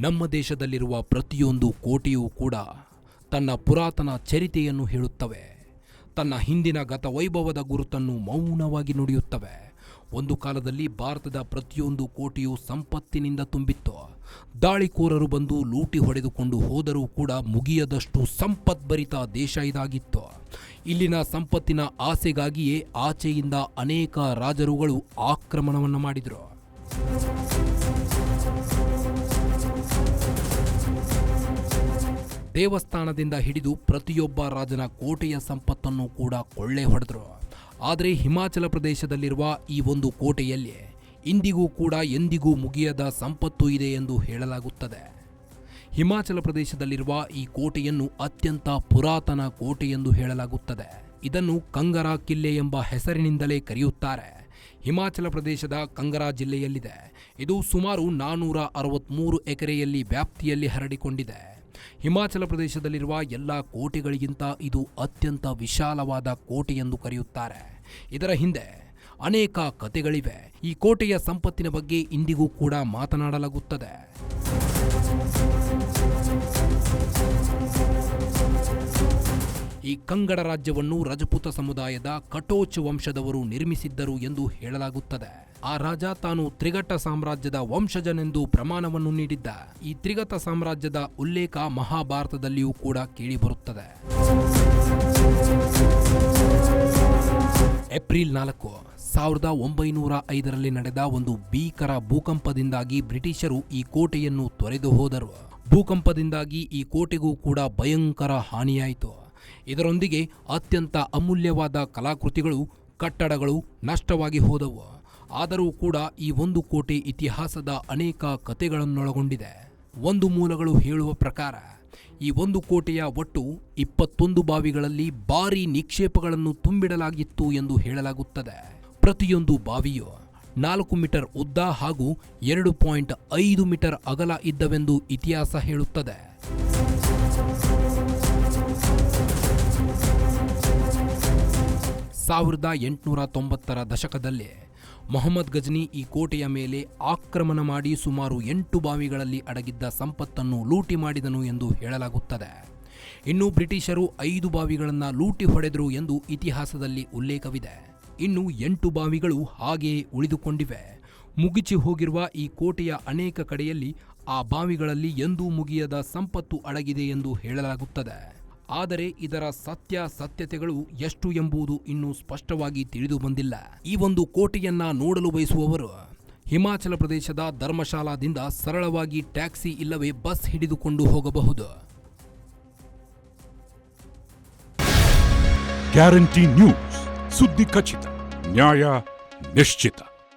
ನಮ್ಮ ದೇಶದಲ್ಲಿರುವ ಪ್ರತಿಯೊಂದು ಕೋಟೆಯೂ ಕೂಡ ತನ್ನ ಪುರಾತನ ಚರಿತೆಯನ್ನು ಹೇಳುತ್ತವೆ. ತನ್ನ ಹಿಂದಿನ ಗತವೈಭವದ ಗುರುತನ್ನು ಮೌನವಾಗಿ ನುಡಿಯುತ್ತವೆ. ಒಂದು ಕಾಲದಲ್ಲಿ ಭಾರತದ ಪ್ರತಿಯೊಂದು ಕೋಟೆಯು ಸಂಪತ್ತಿನಿಂದ ತುಂಬಿತ್ತು. ದಾಳಿಕೋರರು ಬಂದು ಲೂಟಿ ಹೊಡೆದುಕೊಂಡು ಹೋದರೂ ಕೂಡ ಮುಗಿಯದಷ್ಟು ಸಂಪದ್ಭರಿತ ದೇಶ ಇದಾಗಿತ್ತು. ಇಲ್ಲಿನ ಸಂಪತ್ತಿನ ಆಸೆಗಾಗಿಯೇ ಆಚೆಯಿಂದ ಅನೇಕ ರಾಜರುಗಳು ಆಕ್ರಮಣವನ್ನು ಮಾಡಿದರು. ದೇವಸ್ಥಾನದಿಂದ ಹಿಡಿದು ಪ್ರತಿಯೊಬ್ಬ ರಾಜನ ಕೋಟೆಯ ಸಂಪತ್ತನ್ನು ಕೂಡ ಕೊಳ್ಳೆ ಹೊಡೆದರು. ಆದರೆ ಹಿಮಾಚಲ ಪ್ರದೇಶದಲ್ಲಿರುವ ಈ ಒಂದು ಕೋಟೆಯಲ್ಲಿ ಇಂದಿಗೂ ಕೂಡ ಎಂದಿಗೂ ಮುಗಿಯದ ಸಂಪತ್ತು ಇದೆ ಎಂದು ಹೇಳಲಾಗುತ್ತದೆ. ಹಿಮಾಚಲ ಪ್ರದೇಶದಲ್ಲಿರುವ ಈ ಕೋಟೆಯನ್ನು ಅತ್ಯಂತ ಪುರಾತನ ಕೋಟೆ ಎಂದು ಹೇಳಲಾಗುತ್ತದೆ. ಇದನ್ನು ಕಂಗರ ಕಿಲ್ಲೆ ಎಂಬ ಹೆಸರಿನಿಂದಲೇ ಕರೆಯುತ್ತಾರೆ. ಹಿಮಾಚಲ ಪ್ರದೇಶದ ಕಂಗರಾ ಜಿಲ್ಲೆಯಲ್ಲಿದೆ. ಇದು ಸುಮಾರು ನಾನ್ನೂರ ಅರವತ್ತ್ಮೂರು ಎಕರೆಯಲ್ಲಿ ವ್ಯಾಪ್ತಿಯಲ್ಲಿ ಹರಡಿಕೊಂಡಿದೆ. ಹಿಮಾಚಲ ಪ್ರದೇಶದಲ್ಲಿರುವ ಎಲ್ಲ ಕೋಟೆಗಳಿಗಿಂತ ಇದು ಅತ್ಯಂತ ವಿಶಾಲವಾದ ಕೋಟೆ ಎಂದು ಕರೆಯುತ್ತಾರೆ. ಇದರ ಹಿಂದೆ ಅನೇಕ ಕಥೆಗಳಿವೆ. ಈ ಕೋಟೆಯ ಸಂಪತ್ತಿನ ಬಗ್ಗೆ ಇಂದಿಗೂ ಕೂಡ ಮಾತನಾಡಲಾಗುತ್ತದೆ. ಈ ಕಂಗಡ ರಾಜ್ಯವನ್ನು ರಜಪೂತ ಸಮುದಾಯದ ಕಟೋಚ್ ವಂಶದವರು ನಿರ್ಮಿಸಿದ್ದರು ಎಂದು ಹೇಳಲಾಗುತ್ತದೆ. ಆ ರಾಜ ತಾನು ತ್ರಿಗಟ ಸಾಮ್ರಾಜ್ಯದ ವಂಶಜನೆಂದು ಪ್ರಮಾಣವನ್ನು ನೀಡಿದ್ದ. ಈ ತ್ರಿಗತ ಸಾಮ್ರಾಜ್ಯದ ಉಲ್ಲೇಖ ಮಹಾಭಾರತದಲ್ಲಿಯೂ ಕೂಡ ಕೇಳಿಬರುತ್ತದೆ. ಏಪ್ರಿಲ್ ನಾಲ್ಕು, ಸಾವಿರದ ಒಂಬೈನೂರ ಐದರಲ್ಲಿ ನಡೆದ ಒಂದು ಭೀಕರ ಭೂಕಂಪದಿಂದಾಗಿ ಬ್ರಿಟಿಷರು ಈ ಕೋಟೆಯನ್ನು ತೊರೆದು ಹೋದರು. ಭೂಕಂಪದಿಂದಾಗಿ ಈ ಕೋಟೆಗೂ ಕೂಡ ಭಯಂಕರ ಹಾನಿಯಾಯಿತು. ಇದರೊಂದಿಗೆ ಅತ್ಯಂತ ಅಮೂಲ್ಯವಾದ ಕಲಾಕೃತಿಗಳು, ಕಟ್ಟಡಗಳು ನಷ್ಟವಾಗಿ ಹೋದವು. ಆದರೂ ಕೂಡ ಈ ಒಂದು ಕೋಟೆ ಇತಿಹಾಸದ ಅನೇಕ ಕಥೆಗಳನ್ನೊಳಗೊಂಡಿದೆ. ಒಂದು ಮೂಲಗಳು ಹೇಳುವ ಪ್ರಕಾರ, ಈ ಒಂದು ಕೋಟೆಯ ಒಟ್ಟು ಇಪ್ಪತ್ತೊಂದು ಬಾವಿಗಳಲ್ಲಿ ಭಾರೀ ನಿಕ್ಷೇಪಗಳನ್ನು ತುಂಬಿಡಲಾಗಿತ್ತು ಎಂದು ಹೇಳಲಾಗುತ್ತದೆ. ಪ್ರತಿಯೊಂದು ಬಾವಿಯು ನಾಲ್ಕು ಮೀಟರ್ ಉದ್ದ ಹಾಗೂ ಎರಡು ಪಾಯಿಂಟ್ ಐದು ಮೀಟರ್ ಅಗಲ ಇದ್ದವೆಂದು ಇತಿಹಾಸ ಹೇಳುತ್ತದೆ. ಸಾವಿರದ ಎಂಟುನೂರ ತೊಂಬತ್ತರ ದಶಕದಲ್ಲಿ ಮೊಹಮ್ಮದ್ ಗಜ್ನಿ ಈ ಕೋಟೆಯ ಮೇಲೆ ಆಕ್ರಮಣ ಮಾಡಿ ಸುಮಾರು ಎಂಟು ಬಾವಿಗಳಲ್ಲಿ ಅಡಗಿದ್ದ ಸಂಪತ್ತನ್ನು ಲೂಟಿ ಮಾಡಿದನು ಎಂದು ಹೇಳಲಾಗುತ್ತದೆ. ಇನ್ನು ಬ್ರಿಟಿಷರು ಐದು ಬಾವಿಗಳನ್ನು ಲೂಟಿ ಹೊಡೆದರು ಎಂದು ಇತಿಹಾಸದಲ್ಲಿ ಉಲ್ಲೇಖವಿದೆ. ಇನ್ನು ಎಂಟು ಬಾವಿಗಳು ಹಾಗೆಯೇ ಉಳಿದುಕೊಂಡಿವೆ. ಮುಗಿಚಿ ಹೋಗಿರುವ ಈ ಕೋಟೆಯ ಅನೇಕ ಕಡೆಯಲ್ಲಿ ಆ ಬಾವಿಗಳಲ್ಲಿ ಎಂದೂ ಮುಗಿಯದ ಸಂಪತ್ತು ಅಡಗಿದೆ ಎಂದು ಹೇಳಲಾಗುತ್ತದೆ. ಆದರೆ ಇದರ ಸತ್ಯ ಸತ್ಯತೆಗಳು ಎಷ್ಟು ಎಂಬುದು ಇನ್ನೂ ಸ್ಪಷ್ಟವಾಗಿ ತಿಳಿದು ಬಂದಿಲ್ಲ ಈ ಒಂದು ಕೋಟೆಯನ್ನ ನೋಡಲು ಬಯಸುವವರು ಹಿಮಾಚಲ ಪ್ರದೇಶದ ಧರ್ಮಶಾಲಾದಿಂದ ಸರಳವಾಗಿ ಟ್ಯಾಕ್ಸಿ ಇಲ್ಲವೇ ಬಸ್ ಹಿಡಿದುಕೊಂಡು ಹೋಗಬಹುದು. Guarantee news. ಸುದ್ದಿ ಖಚಿತ, ನ್ಯಾಯ ನಿಶ್ಚಿತ.